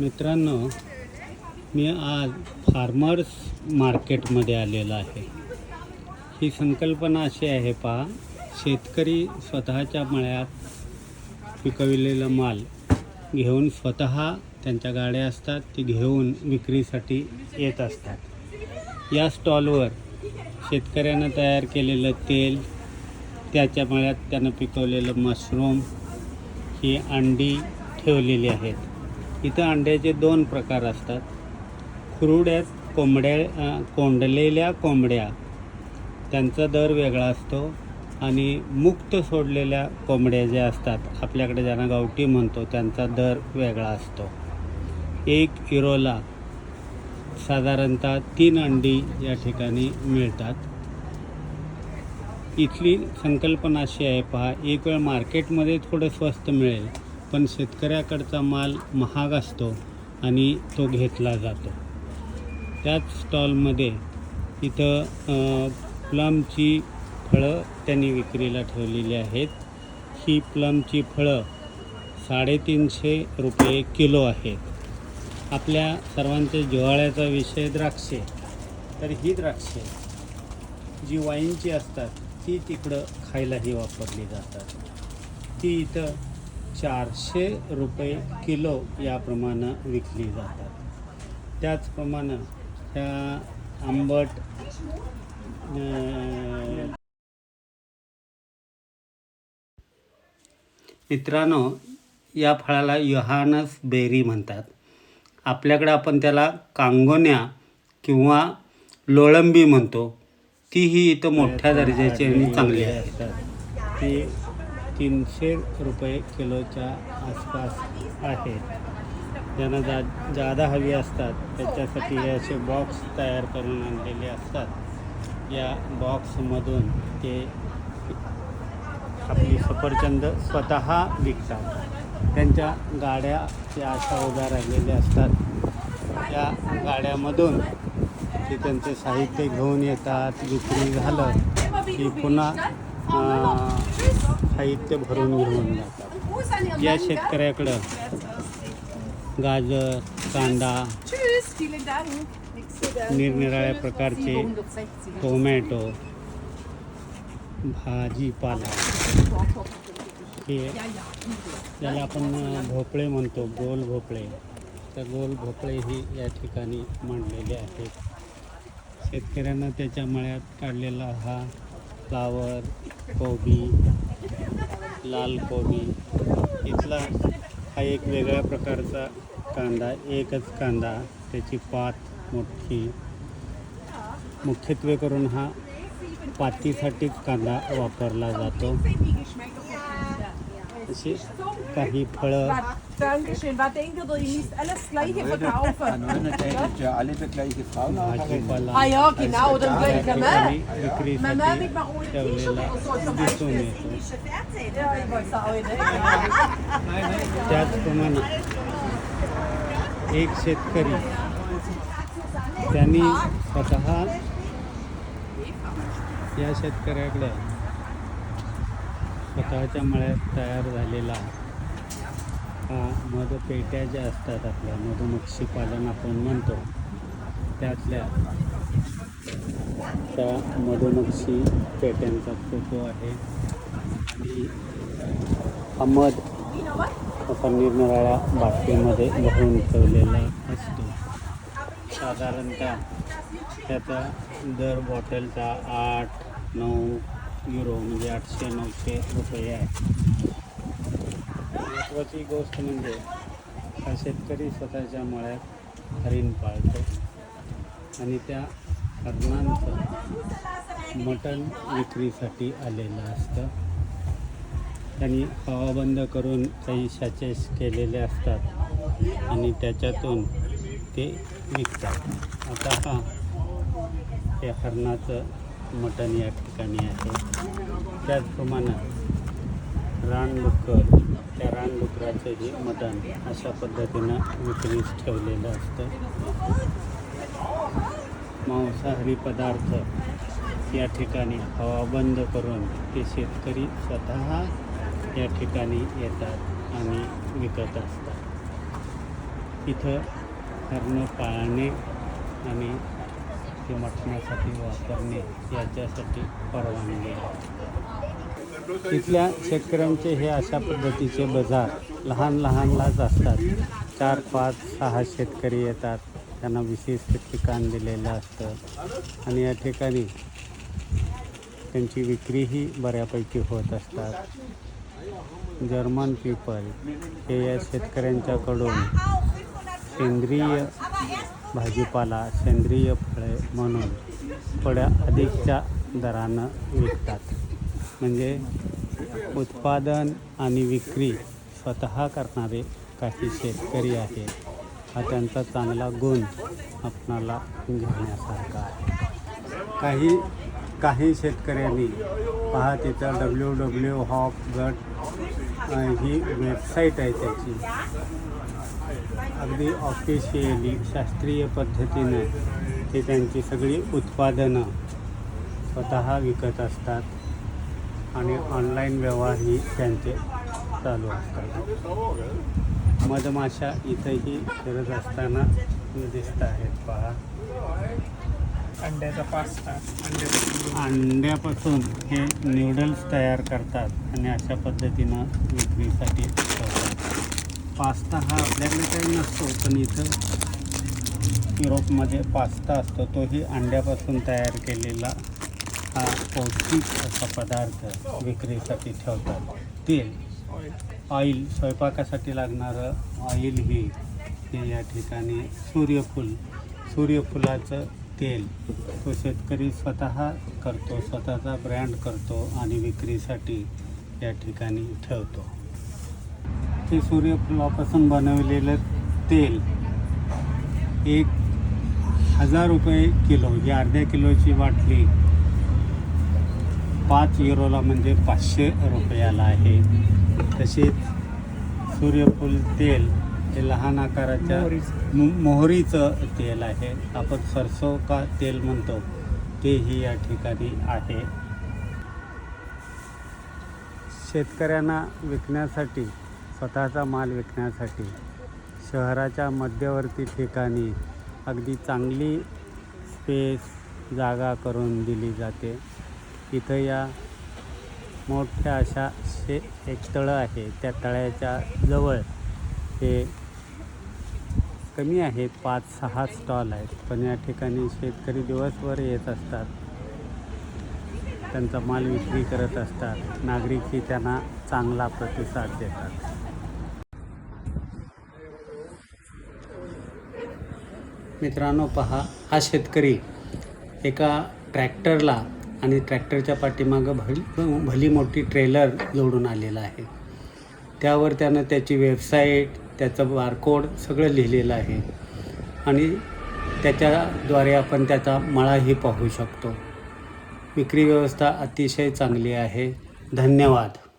मित्रांनो मी आज फार्मर्स मार्केटमध्ये आलेलो आहे. ही संकल्पना अशी आहे पहा शेतकरी स्वतःच्या मळ्यात पिकविलेला माल घेऊन स्वतः त्यांच्या गाड्या असतात ती घेऊन विक्रीसाठी येत असतात. या स्टॉलवर शेतकऱ्यानं तयार केलेलं तेल त्याच्या मळ्यात त्यानं पिकवलेलं मशरूम ही अंडी ठेवलेली आहेत. इथं अंड्याचे दोन प्रकार असतात. खुरुड्यात कोंबड्या कोंडलेल्या कोंबड्या. त्यांचा दर वेगळा असतो आणि मुक्त सोडलेल्या कोंबड्या ज्या असतात आपल्याकडे ज्यांना गावठी म्हणतो त्यांचा दर वेगळा असतो. एक इरोला. साधारणतः तीन अंडी या ठिकाणी मिळतात. इथली संकल्पना अशी आहे पहा एक वेळ मार्केटमध्ये थोडं स्वस्त मिळेल. पण शेतकऱ्याकडचा माल महाग असतो आणि तो घेतला जातो. त्याच स्टॉलमध्ये इथं प्लमची फळं त्यांनी विक्रीला ठेवलेली आहेत. ही प्लमची फळं साडेतीनशे रुपये किलो आहेत. आपल्या सर्वांच्या जिव्हाळ्याचा विषय द्राक्षे. तर ही द्राक्षे जी वाईनची असतात ती तिकडं खायलाही वापरली जातात. ती इथं चारशे रुपये किलो याप्रमाणे विकली जातात. त्याचप्रमाणे त्या आंबट मित्रांनो या फळाला युहानस बेरी म्हणतात. आपल्याकडे आपण त्याला कांगोन्या किंवा लोळंबी म्हणतो. तीही इथं मोठ्या दर्जाची आणि चांगली आहे ती तीनशे रुपये किलोच्या आसपास आहेत ज्यांना जा जादा हवी असतात त्याच्यासाठी हे असे बॉक्स तयार करून आणलेले असतात. या बॉक्समधून ते आपली सफरचंद स्वतः विकतात. त्यांच्या गाड्या त्या अशा उभ्या राहिलेल्या असतात. त्या गाड्यामधून ते त्यांचे साहित्य घेऊन येतात. विक्री झालं की पुन्हा साहित्य भरून घेऊन जातात. या शेतकऱ्याकडं गाजर कांदा निरनिराळ्या प्रकारचे टोमॅटो भाजीपाला. हे ज्याला आपण भोपळे म्हणतो गोल भोपळे. तर गोल भोपळे ही या ठिकाणी मांडलेले आहेत. शेतकऱ्यांना त्याच्या मळ्यात काढलेला हा फ्लावर कोबी लाल कोबी. इथला हा एक वेगळ्या प्रकारचा कांदा एकच कांदा. त्याची पात मोठी. मुख्यत्वे करून हा पातीसाठीच कांदा वापरला जातो. असे काही फळं Dankeschön. War denke, du ich liest alles gleiche verkaufen. Ja, nur natürlich, ja, alle das gleiche Frau भाजीपाला Ah ja, genau, dann gleich der Mann. विक्रीसाठी Mama mit Marone ठेवलेला दिसून येतो Ja, ich weiß auch nicht. त्याचप्रमाणे एक शेतकरी त्यांनी स्वतः या शेतकऱ्याकडे स्वतःच्या मळ्यात तयार झालेला हा मधपेट्या ज्या असतात आपल्या मधुमक्षी पालन आपण म्हणतो. त्यातल्या त्या मधुमक्षी पेट्यांचा फोटो आहे. आणि हा मध आपण निरनिराळ्या बाटलीमध्ये भरून ठेवलेला असतो. साधारणतः त्याचा दर बॉटलचा आठ नऊ युरो म्हणजे आठशे नऊशे रुपये आहे. महत्त्वाची गोष्ट म्हणजे हा शेतकरी स्वतःच्या मळ्यात हरिण पाळतो आणि त्या हरणांचं मटण विक्रीसाठी आलेलं असतं. त्यांनी हवा बंद करून काही सॅचेस केलेले असतात आणि त्याच्यातून ते विकतात. आता हा हे हरणाचं मटण या ठिकाणी आहे. त्याचप्रमाणे रानडुक्कर त्या रानडुकराचंही मटण अशा पद्धतीनं विक्रीस ठेवलेलं असतं. मांसाहारी पदार्थ या ठिकाणी हवा बंद करून ते शेतकरी स्वतः या ठिकाणी येतात आणि विकत असतात. इथं हरणं पाळणे आणि ते वापरणे याच्यासाठी परवानगी आहे. इथल्या शेतकऱ्यांचे हे अशा पद्धतीचे बाजार लहान लहानलाच असतात. चार पाच सहा शेतकरी येतात. त्यांना विशिष्ट ठिकाण दिलेलं असतं. आणि या ठिकाणी त्यांची विक्रीही बऱ्यापैकी होत असतात. जर्मन पीपल हे या शेतकऱ्यांच्याकडून सेंद्रिय भाजीपाला सेंद्रिय फळे म्हणून थोड्या अधिकच्या दरानं विकतात. म्हणजे उत्पादन आणि विक्री स्वतः करणारे काही शेतकरी आहेत. हा त्यांचा चांगला गुण आपणाला घेण्यासारखा आहे. काही काही शेतकऱ्यांनी पहा तिथं डब्ल्यू डब्ल्यू हॉप गट ही वेबसाईट आहे त्याची. अगदी ऑफिशियली शास्त्रीय पद्धतीनं ते त्यांची सगळी उत्पादनं स्वतः विकत असतात आणि ऑनलाईन व्यवहारही त्यांचे चालू असतात. मधमाशा इथंही फिरत असताना दिसत आहेत पहा. अंड्याचा पास्ता अंड्यापासून हे न्यूडल्स तयार करतात आणि अशा पद्धतीनं विक्रीसाठी पास्ता हा आपल्याकडे काही नसतो पण इथं युरोपमध्ये पास्ता असतो. तोही अंड्यापासून तयार केलेला हा पौष्टिक असा पदार्थ विक्रीसाठी ठेवतात. तेल ऑइल स्वयंपाकासाठी लागणारं ऑइलही हे या ठिकाणी सूर्यफूल सूर्यफुलाचं तेल. तो शेतकरी स्वतः करतो स्वतःचा ब्रँड करतो आणि विक्रीसाठी या ठिकाणी ठेवतो. हे सूर्यफुलापासून बनवलेलं तेल. एक हजार रुपये किलो ही अर्ध्या किलोची बाटली. पाच युरोला म्हणजे पाचशे रुपयाला आहे. तसेच सूर्यफूल तेल हे लहान आकाराच्या मो- मोहरीचं तेल आहे. आपण सरसो का तेल म्हणतो तेही या ठिकाणी आहे. शेतकऱ्यांना विकण्यासाठी स्वतःचा माल विकण्यासाठी शहराच्या मध्यवर्ती ठिकाणी अगदी चांगली स्पेस जागा करून दिली जाते. इथं या मोठ्या अशा शे एक तळं आहे. त्या तळ्याच्या जवळ हे कमी आहेत पाच सहा स्टॉल आहेत. पण या ठिकाणी शेतकरी दिवसभर येत असतात. त्यांचा माल विक्री करत असतात. नागरिकही त्यांना चांगला प्रतिसाद देतात. मित्रांनो पहा हा शेतकरी एका ट्रॅक्टरला आणि ट्रॅक्टरच्या पाठीमागं भली भली मोठी ट्रेलर जोडून आलेला आहे. त्यावर त्यानं त्याची वेबसाईट त्याचं बारकोड सगळं लिहिलेलं आहे. आणि त्याच्याद्वारे आपण त्याचा मळाही पाहू शकतो. विक्री व्यवस्था अतिशय चांगली आहे. धन्यवाद.